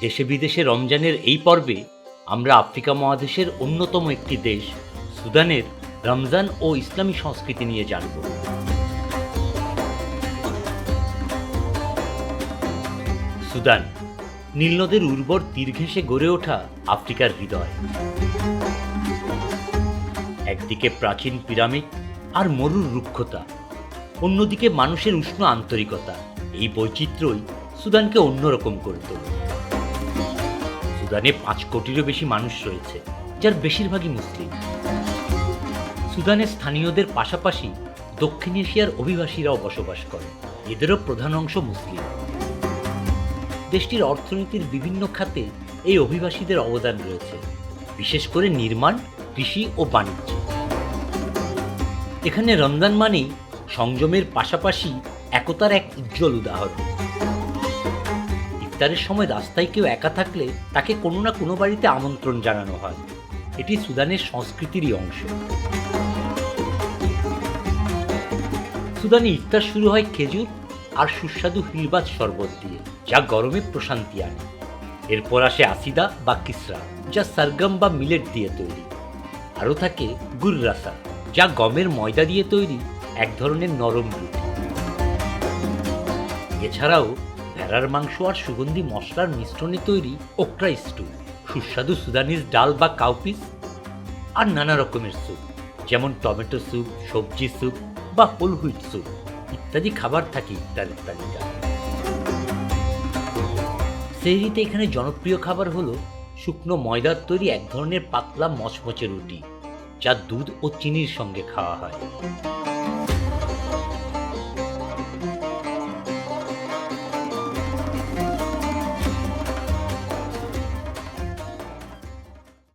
দেশে বিদেশে রমজানের এই পর্বে আমরা আফ্রিকা মহাদেশের অন্যতম একটি দেশ, সুদানের রমজান ও ইসলামী সংস্কৃতি নিয়ে জানব। সুদান নীলনদের উর্বর তীর ঘেঁষে গড়ে ওঠা আফ্রিকার হৃদয়। একদিকে প্রাচীন পিরামিড আর মরুর রুক্ষতা, অন্যদিকে মানুষের উষ্ণ আন্তরিকতা, এই বৈচিত্র্যই সুদানকে অন্যরকম করে তোলে। সুদানে পাঁচ কোটিরও বেশি মানুষ রয়েছে, যার বেশিরভাগই মুসলিম। সুদানের স্থানীয়দের পাশাপাশি দক্ষিণ এশিয়ার অভিবাসীরাও বসবাস করে এদেরও প্রধান অংশ মুসলিম। দেশটির অর্থনীতির বিভিন্ন খাতে এই অভিবাসীদের অবদান রয়েছে, বিশেষ করে নির্মাণ, কৃষি ও বাণিজ্য। এখানে রমজান মানেই সংযমের পাশাপাশি একতার এক উজ্জ্বল উদাহরণ। ইফতারের সময় রাস্তায় কেউ একা থাকলে তাকে কোনো না কোনো বাড়িতে আমন্ত্রণ জানানো হয়। এটি সুদানের সংস্কৃতিরই অংশ। সুদানে ইফতার শুরু হয় খেজুর আর সুস্বাদু হিলবাজ শরবত দিয়ে, যা গরমে প্রশান্তি আনে। এরপর আসে আসিদা বা কিসরা, যা সারগম বা মিলেট দিয়ে তৈরি। আরও থাকে গুররাসা যা গমের ময়দা দিয়ে তৈরি এক ধরনের নরম রুটি। এছাড়াও ভেড়ার মাংস আর সুগন্ধি মশলার মিশ্রণে তৈরি ওকরা স্টু সুস্বাদু সুদানিজ ডাল বা কাউপিস আর নানা রকমের স্যুপ, যেমন টমেটো স্যুপ, সবজি স্যুপ বা হোল হুইট স্যুপ। ইত্যাদি খাবার থাকে ইত্যাদির তালিকায়। সেহরিতে এখানে জনপ্রিয় খাবার হলো শুকনো ময়দার তৈরি এক ধরনের পাতলা মচমচে রুটি, যা দুধ ও চিনির সঙ্গে খাওয়া হয়।